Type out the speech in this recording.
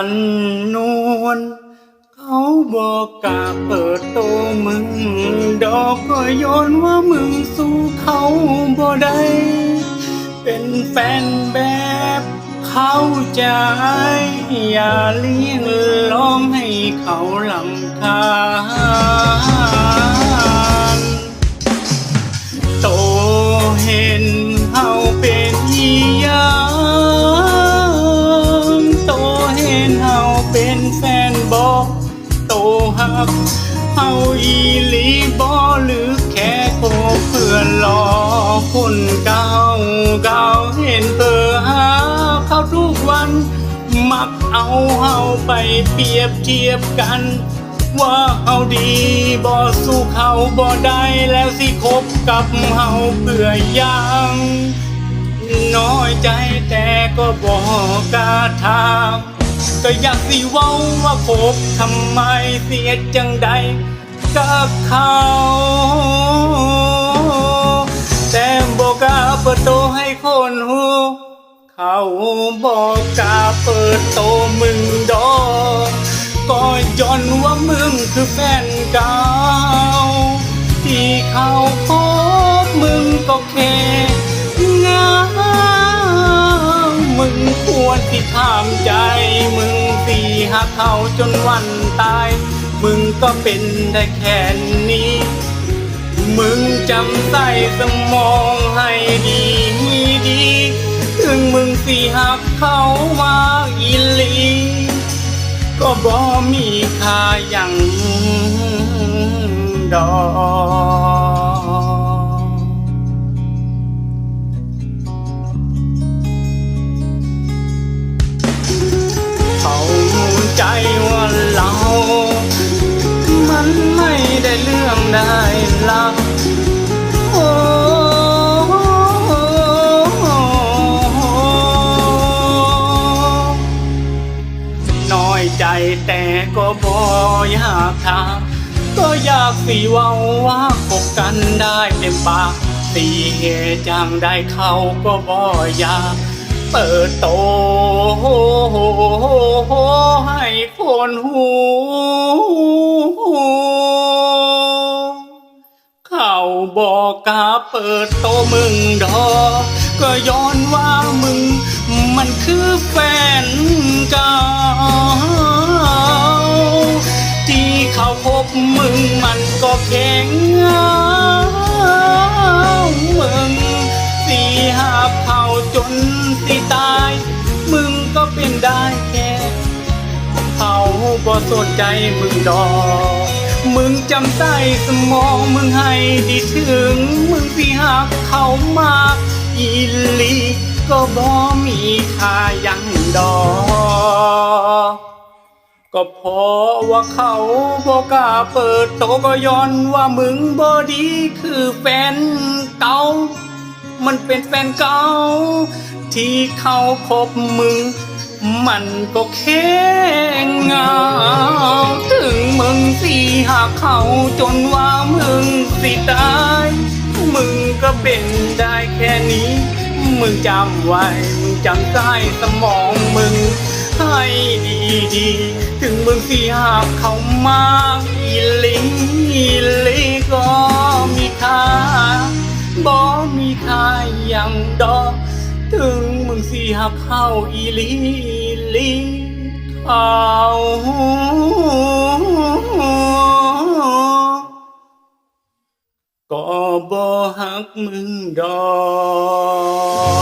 ลั้นนวลเขาบอกกาเปิดโตมึง ดอกก็โยนว่ามึงสู้เขาบ่ได้เป็นแฟนแบบเข้าใจอย่าเลี้ยงร้องให้เขาลำคาญโตเห็นเฮาเป็นอียัง หักเฮาอีหลีบอหรือแค่โคเพื่อนรอคนเก่าเก่าเห็นเพื่อหาเขาทุกวัน มักเอาเฮาไปเปรียบเทียบกัน ว่าเฮาดีบ่สู้เขาบ่ได้แล้วสิคบกับเฮาเพื่อยังน้อยใจแต่ก็บ่กล้าถาม ก็อยากสิเว้าว่าคบทำไมเสียจังใดกับเขา แต่บอกก้าเปิดโตให้คนหูเขาบอกก้าเปิดโตมึงดอกก็ย้อนว่ามึงคือแฟนเก่าที่เขาพบมึงก็แค่ ควรที่ถามใจมึงสี่หักเขาจนวันตาย มึงก็เป็นได้แค่นี้ มึงจำใส่สมองให้ดีดี ถึงมึงสิหักเขามาอีหลี ก็บ่มีค่าอย่างดอก ใจว่าเรา มันไม่ได้เรื่องได้ลักโอ้น้อยใจแต่ก็บ่อยากถามก็อยากสิเว่าว่าคบกันได้เต็มปากสีเหตุจังได้เขาก็บ่อยาก เปิดโตให้คนหู เขาบอกกาเปิดโตมึงดอกก็ย้อนว่ามึง มันคือแฟนเก่าที่เขาพบมึงมันก็แข็ง บ่สนใจมึงดอก มึงจำใส่สมองมึงให้ดีถึง มึงสิหักเขามากอีลีก็บ่มีค่ายังดอกก็เพราะว่าเขาบอกกล้าเปิดโตก็ย้อนว่ามึงบ่ดีคือแฟนเก่า มันเป็นแฟนเก่าที่เขาคบมึง มันก็แค่เงา ถึงมึงสิหากเขาจนว่ามึงสิตาย มึงก็เป็นได้แค่นี้ มึงจำไว้ มึงจำใต้สมองมึง ให้ดีดีๆถึงมึงสิหากเขามาอีลิอีลิก็มีค่าบ่มีค่าอย่างดอกถึง สิหักเข้าอีลีอีลีเขาก็บ่หักมึงดอก